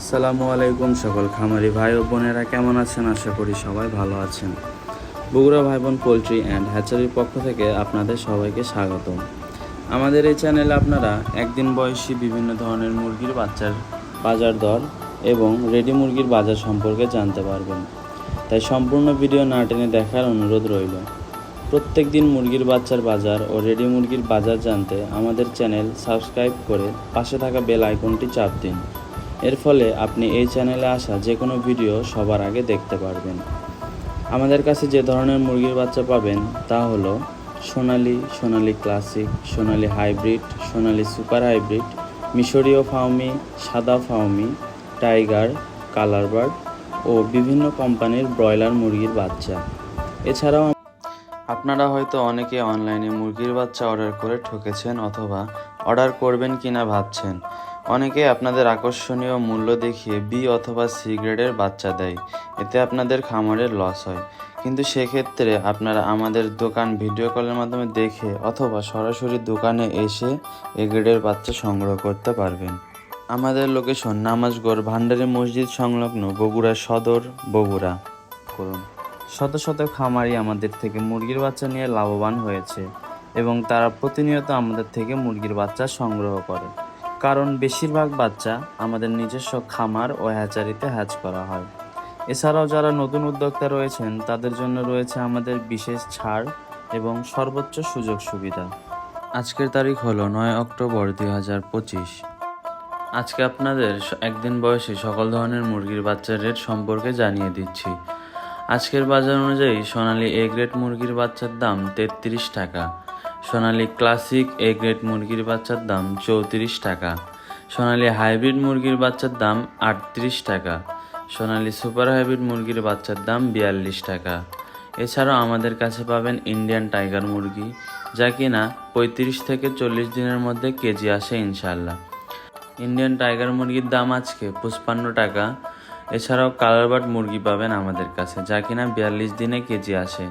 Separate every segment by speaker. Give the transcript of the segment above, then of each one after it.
Speaker 1: আসসালামু আলাইকুম সকল খামারি ভাই ও বোনেরা, কেমন আছেন? আশা করি সবাই ভালো আছেন। বগুড়া ভাই বোন পোলট্রি অ্যান্ড হ্যাচারির পক্ষ থেকে আপনাদের সবাইকে স্বাগত আমাদের এই চ্যানেলে আপনারা একদিন বয়সী বিভিন্ন ধরনের মুরগির বাচ্চার বাজার দর এবং রেডি মুরগির বাজার সম্পর্কে জানতে পারবেন। তাই সম্পূর্ণ ভিডিও না টেনে দেখার অনুরোধ রইল। প্রত্যেক দিন মুরগির বাচ্চার বাজার ও রেডি মুরগির বাজার জানতে আমাদের চ্যানেল সাবস্ক্রাইব করে পাশে থাকা বেল আইকনটি চাপ দিন। এর ফলে আপনি এই চ্যানেলে আসা যে কোনো ভিডিও সবার আগে দেখতে পারবেন। আমাদের কাছে যে ধরনের মুরগির বাচ্চা পাবেন তা হলো Sonali Sonali classic Sonali hybrid Sonali super hybrid মিশরীয় ফাউমি সাদা ফাউমি টাইগার কালার বার্ড ও বিভিন্ন কোম্পানির ব্রয়লার মুরগির বাচ্চা। এছাড়াও আপনারা হয়তো অনেকে অনলাইনে মুরগির বাচ্চা অর্ডার করে ঠকেছেন অথবা অর্ডার করবেন কিনা ভাবছেন। অনেকে আপনাদের আকর্ষণীয় মূল্য দেখিয়ে বি অথবা সি গ্রেডের বাচ্চা দেয়। এতে আপনাদের খামারের লস হয়। কিন্তু সেক্ষেত্রে আপনারা আমাদের দোকান ভিডিও কলের মাধ্যমে দেখে অথবা সরাসরি দোকানে এসে এ গ্রেডের বাচ্চা সংগ্রহ করতে পারবেন। আমাদের লোকেশন নামাজগড় ভান্ডারী মসজিদ সংলগ্ন বগুড়া সদর, বগুড়া। করুন। শত শত খামারি আমাদের থেকে মুরগির বাচ্চা নিয়ে লাভবান হয়েছে এবং তারা প্রতিনিয়ত আমাদের থেকে মুরগির বাচ্চা সংগ্রহ করে। কারণ বেশিরভাগ বাচ্চা আমাদের নিজস্ব খামার ও হ্যাচারিতে হ্যাচ করা হয়। এছাড়াও যারা নতুন উদ্যোক্তা রয়েছেন, তাদের জন্য রয়েছে আমাদের বিশেষ ছাড় এবং সর্বোচ্চ সুযোগ সুবিধা। আজকের তারিখ হলো নয় অক্টোবর দুই হাজার পঁচিশ। আজকে আপনাদের একদিন বয়সে সকল ধরনের মুরগির বাচ্চার রেট সম্পর্কে জানিয়ে দিচ্ছি। আজকের বাজার অনুযায়ী সোনালি এ গ্রেড মুরগির বাচ্চার দাম তেত্রিশ টাকা। সোনালী ক্লাসিক এ গ্রেড মুরগির বাচ্চার দাম চৌত্রিশ টাকা। সোনালি হাইব্রিড মুরগির বাচ্চার দাম আটত্রিশ টাকা। সোনালি সুপার হাইব্রিড মুরগির বাচ্চার দাম বিয়াল্লিশ টাকা। এছাড়াও আমাদের কাছে পাবেন ইন্ডিয়ান টাইগার মুরগি, যা কিনা পঁয়ত্রিশ থেকে চল্লিশ দিনের মধ্যে কেজি আসে ইনশাল্লাহ ইন্ডিয়ান টাইগার মুরগির দাম আজকে পঁচপান্ন টাকা। এছাড়াও কালারবার্ড মুরগি পাবেন আমাদের কাছে, যা কিনা বিয়াল্লিশ দিনে কেজি আসে।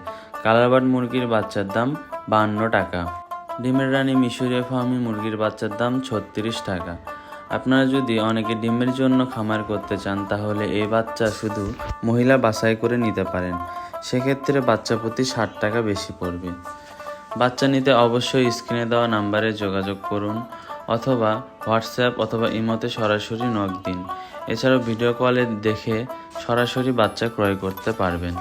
Speaker 1: কালারবার্ড মুরগির বাচ্চার দাম বাহান্ন টাকা। ডিমের রানী মিশরীয় ফার্মি মুরগির বাচ্চার দাম ছত্রিশ টাকা। আপনারা যদি অনেকে ডিমের জন্য খামার করতে চান, তাহলে এই বাচ্চা শুধু মহিলা বাছাই করে নিতে পারেন। সেক্ষেত্রে বাচ্চা প্রতি ষাট টাকা বেশি পড়বে। বাচ্চা নিতে অবশ্যই স্ক্রিনে দেওয়া নাম্বারে যোগাযোগ করুন অথবা হোয়াটসঅ্যাপ অথবা ইমোতে সরাসরি নক দিন। এছাড়াও ভিডিও কলে দেখে সরাসরি বাচ্চা ক্রয় করতে পারবেন।